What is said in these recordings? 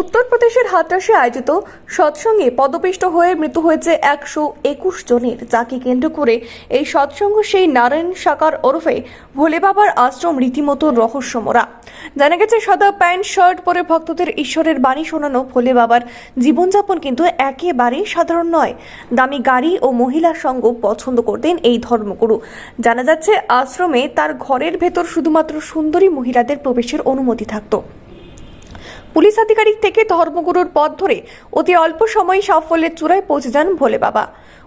উত্তরপ্রদেশের হাতরাসে আয়োজিত সৎসঙ্গে পদপিষ্ট হয়ে মৃত্যু হয়েছে একশো একুশ জনের। যাকে কেন্দ্র করে এই সৎসঙ্গ সেই নারায়ণ সাকার ওরফে ভোলে বাবার আশ্রম রীতিমতো রহস্যমরা। জানা গেছে, সাদা প্যান্ট, শার্ট পরে ভক্তদের ঈশ্বরের বাণী শোনানো ভোলে বাবার জীবনযাপন কিন্তু একেবারেই সাধারণ নয়। দামি গাড়ি ও মহিলা সঙ্গ পছন্দ করতেন এই ধর্মগুরু। জানা যাচ্ছে, আশ্রমে তার ঘরের ভেতর শুধুমাত্র সুন্দরী মহিলাদের প্রবেশের অনুমতি থাকতো। পুলিশ আধিকারিক থেকে ধর্মগুরুর পথ ধরে অতি অল্প সময়ে সাফল্যের চূড়ায় পৌঁছে যান ভোলে বাবা।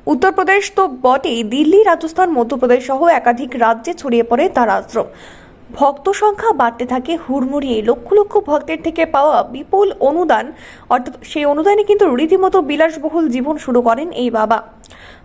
উত্তরপ্রদেশ তো বটেই, দিল্লি, রাজস্থান, মধ্যপ্রদেশ সহ একাধিক রাজ্যে ছড়িয়ে পড়ে তার আশ্রম। ভক্ত সংখ্যা বাড়তে থাকে, হুড়মুড়িয়ে লক্ষ লক্ষ ভক্তের থেকে পাওয়া বিপুল অনুদান, অর্থাৎ সেই অনুদানে কিন্তু রীতিমতো বিলাসবহুল জীবন শুরু করেন এই বাবা।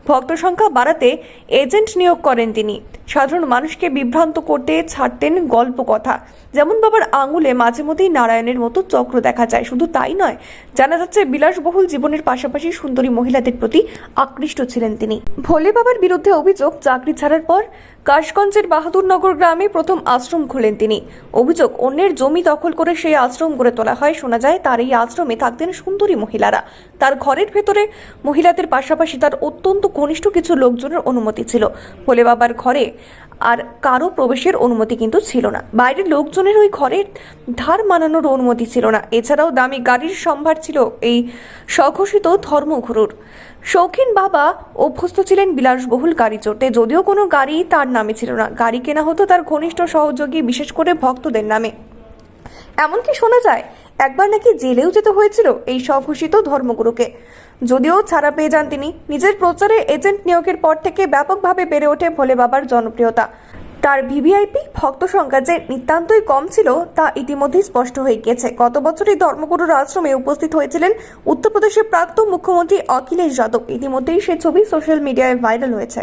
ভক্ত সংখ্যা বাড়াতে এজেন্ট নিয়োগ করেন তিনি। সাধারণ মানুষকে বিভ্রান্ত করতে ছাড়তেন গল্প কথা। যেমন বাবার আঙুলে মাঝে মধ্যেই নারায়ণের মতো চক্র দেখা যায়। শুধু তাই নয়, জানা যাচ্ছে বিলাসবহুল জীবনের পাশাপাশি সুন্দরী মহিলাদের প্রতি আকৃষ্ট ছিলেন তিনি। ভোলে বাবার বিরুদ্ধে অভিযোগ, চাকরি ছাড়ার পর কাশগঞ্জের বাহাদুরনগর গ্রামে প্রথম আশ্রম খুলেন তিনি। অভিযোগ, অন্যের জমি দখল করে সেই আশ্রম গড়ে তোলা হয়। শোনা যায়, তার এই আশ্রমে থাকতেন সুন্দরী মহিলারা। তার ঘরের ভেতরে মহিলাদের পাশাপাশি তার অত্যন্ত ঘনিষ্ঠ কিছু লোকজনের অনুমতি ছিল। ভোলে বাবার ঘরে আর কারও প্রবেশের অনুমতি কিন্তু ছিল না। বাইরের লোকজনের ওই ঘরের ধার মানানোর অনুমতি ছিল না। এছাড়াও দামি গাড়ির সম্ভার ছিল এই স্বঘোষিত ধর্মগুরুর শৌখিন বাবা অভ্যস্ত ছিলেন বিলাসবহুল গাড়ি চড়তে। যদিও কোনো গাড়ি তার নামে ছিল না। গাড়ি কেনা হতো তার ঘনিষ্ঠ সহযোগী, বিশেষ করে ভক্তদের নামে। এমনকি শোনা যায় একবার নাকি জেলেও যেতে হয়েছিল এই স্বঘোষিত ধর্মগুরুকে। যদিও ছাড়া পেয়ে যান তিনি। নিজের প্রচারে এজেন্ট নিয়োগের পর থেকে ব্যাপকভাবে বেড়ে ওঠে ভোলে বাবার জনপ্রিয়তা। তার ভিভিআইপি ভক্ত সংখ্যা যে নিতান্তই কম ছিল, তা ইতিমধ্যেই স্পষ্ট হয়ে গিয়েছে। গত বছরই ধর্মগুরুর আশ্রমে উপস্থিত হয়েছিলেন উত্তরপ্রদেশের প্রাক্তন মুখ্যমন্ত্রী অখিলেশ যাদব। ইতিমধ্যেই সে ছবি সোশ্যাল মিডিয়ায় ভাইরাল হয়েছে।